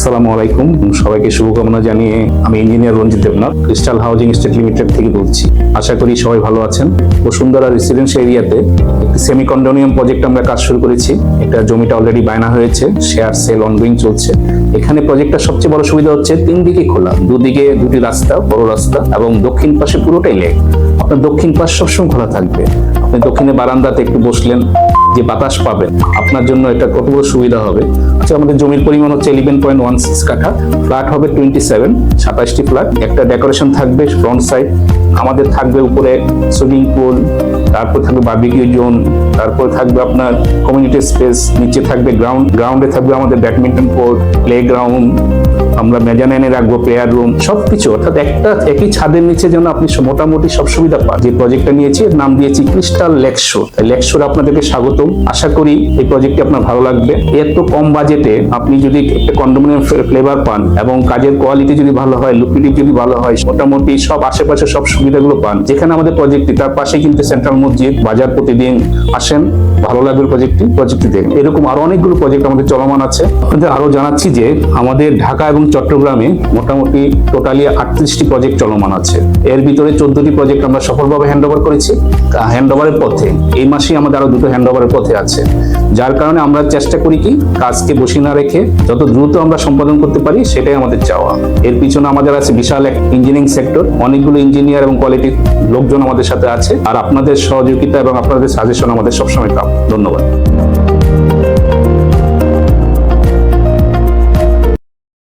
আসসালামু আলাইকুম। সবাইকে শুভকামনা জানিয়ে আমি engineer Ranjit Debnath, crystal housing estate limited থেকে বলছি। আশা করি সবাই ভালো আছেন। বসুন্ধরা রেসিডেন্সিয়াল এরিয়াতে একটি সেমি কন্ডোনিয়াম প্রজেক্ট আমরা কাজ শুরু করেছি। এটা জমিটা অলরেডি বায়না হয়েছে শেয়ার সেল অনগোয়িং চলছে। এখানে প্রজেক্টটা সবচেয়ে বড় সুবিধা হচ্ছে তিন দিকে খোলা। দুদিকে দুটি রাস্তা, বড় রাস্তা এবং দক্ষিণ পাশে পুরোটাই লেক আপনার দক্ষিণ পাশ সবসময় খোলা থাকবে। আপনি দক্ষিণে বারান্দাতে একটু বসলেন যে বাতাস পাবেন, আপনার জন্য এটা কত বড় সুবিধা হবে? আচ্ছা আমাদের জমির পরিমাণ হচ্ছে ইলেভেন পয়েন্ট ওয়ান সিক্স কাঠা ফ্ল্যাট হবে টোয়েন্টি সেভেন সাতাশটি ফ্ল্যাট একটা ডেকোরেশন থাকবে ফ্রন্ট সাইড আমাদের থাকবে উপরে সুইমিং পুল তারপর থাকবে বার্বিকিউ জোন তারপর থাকবে আপনার কমিউনিটি স্পেস নিচে থাকবে গ্রাউন্ড গ্রাউন্ডে থাকবে আমাদের ব্যাডমিন্টন কোর্ট প্লে গ্রাউন্ড আমরা মেজানাইনে রাখব প্রেয়ার রুম সবকিছু। অর্থাৎ একটা একই ছাদের নিচে যেন আপনি মোটামুটি সব সুবিধা পান। যে প্রজেক্টটা নিয়েছি, এর নাম দিয়েছি ক্রিস্টাল লেকশো লেকশোর আপনাদেরকে স্বাগতম। আশা করি এই প্রজেক্টটি আপনার ভালো লাগবে। এত কম বাজেটে আপনি যদি একটা কন্ডোমিনিয়াম ফ্লেভার পান এবং কাজের কোয়ালিটি যদি ভালো হয় লুকিডিটি যদি ভালো হয়, মোটামুটি সব আশেপাশে সব সুবিধাগুলো পান। যেখানে আমাদের প্রজেক্টটি তার পাশে কিন্তু সেন্ট্রাল মসজিদ, বাজার প্রতিদিন আসেন, ভালো লাগবে প্রজেক্টটি প্রজেক্টটি দেখেন। এরকম আরও অনেকগুলো প্রজেক্ট আমাদের চলমান আছে। আপনাদের আরও জানাচ্ছি যে আমাদের ঢাকা এবং চট্টগ্রামে মোটামুটি টোটালি আটত্রিশটি প্রজেক্ট চলমান আছে। এর ভিতরে চোদ্দটি প্রজেক্ট আমরা সফলভাবে হ্যান্ড ওভার করেছি। হ্যান্ড ওভারের পথে, এই মাসেই আমাদের আরও দুটো হ্যান্ড ওভারের পথে আছে। যার কারণে আমরা চেষ্টা করি কি, কাজকে বসে না রেখে যত দ্রুত আমরা সম্পাদন করতে পারি, সেটাই আমাদের চাওয়া। এর পিছনে আমাদের আছে বিশাল এক ইঞ্জিনিয়ারিং সেক্টর অনেকগুলো ইঞ্জিনিয়ার এবং কোয়ালিটির লোকজন আমাদের সাথে আছে। আর আপনাদের সহযোগিতা এবং আপনাদের সাজেশন আমাদের সবসময় পাব ধন্যবাদ।